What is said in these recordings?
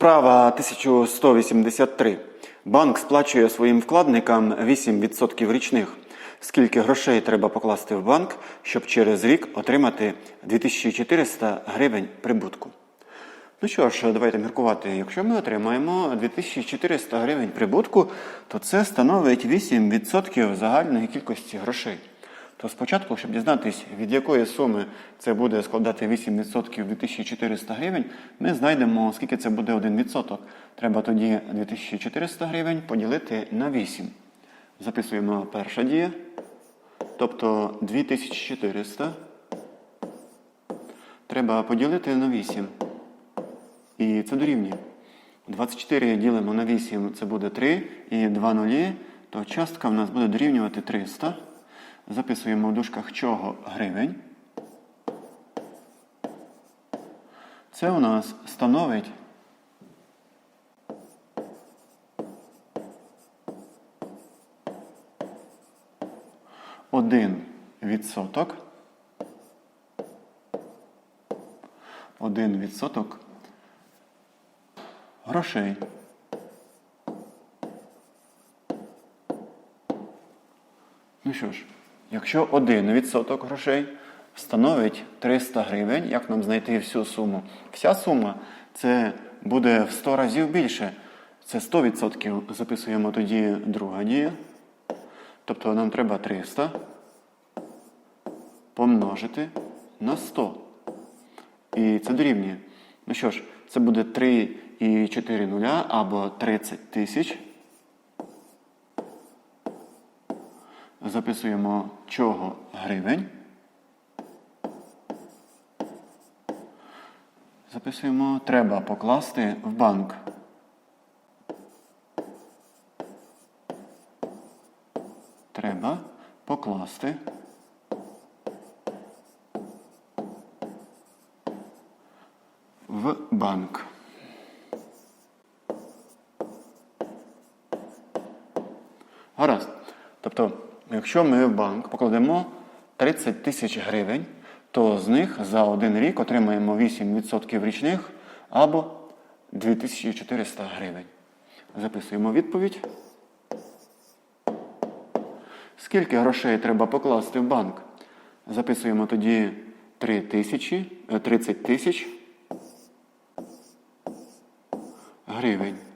Вправа 1183. Банк сплачує своїм вкладникам 8% річних. Скільки грошей треба покласти в банк, щоб через рік отримати 2400 гривень прибутку? Ну що ж, давайте міркувати. Якщо ми отримаємо 2400 гривень прибутку, то це становить 8% загальної кількості грошей. То спочатку, щоб дізнатися, від якої суми це буде складати 8% 2400 гривень, ми знайдемо, скільки це буде 1%. Треба тоді 2400 гривень поділити на 8. Записуємо перша дія. Тобто 2400 треба поділити на 8. І це дорівнює. 24 ділимо на 8, це буде 3, і 2 нулі, то частка в нас буде дорівнювати 300. Записуємо в дужках чого гривень. Це у нас становить один відсоток. Один відсоток грошей. Ну що ж, якщо 1% грошей становить 300 гривень, як нам знайти всю суму? Вся сума це буде в 100 разів більше. Це 100%. Записуємо тоді друга дія. Тобто нам треба 300 помножити на 100. І це дорівнює. Ну що ж, це буде 3 і 4 нуля або 30 тисяч. Записуємо чого гривень. Записуємо треба покласти в банк. Треба покласти в банк. Гаразд. Тобто, якщо ми в банк покладемо 30 тисяч гривень, то з них за один рік отримаємо 8% річних або 2400 гривень. Записуємо відповідь. Скільки грошей треба покласти в банк? Записуємо тоді 3 тисячі, е, 30 тисяч гривень.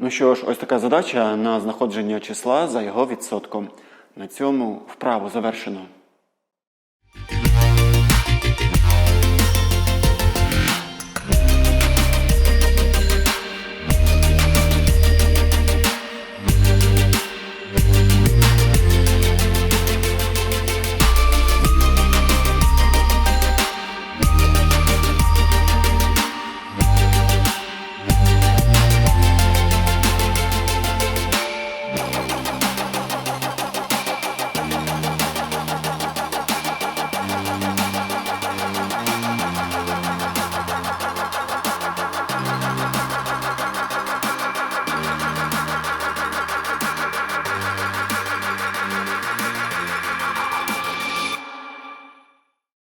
Ну що ж, ось така задача на знаходження числа за його відсотком. На цьому вправу завершено.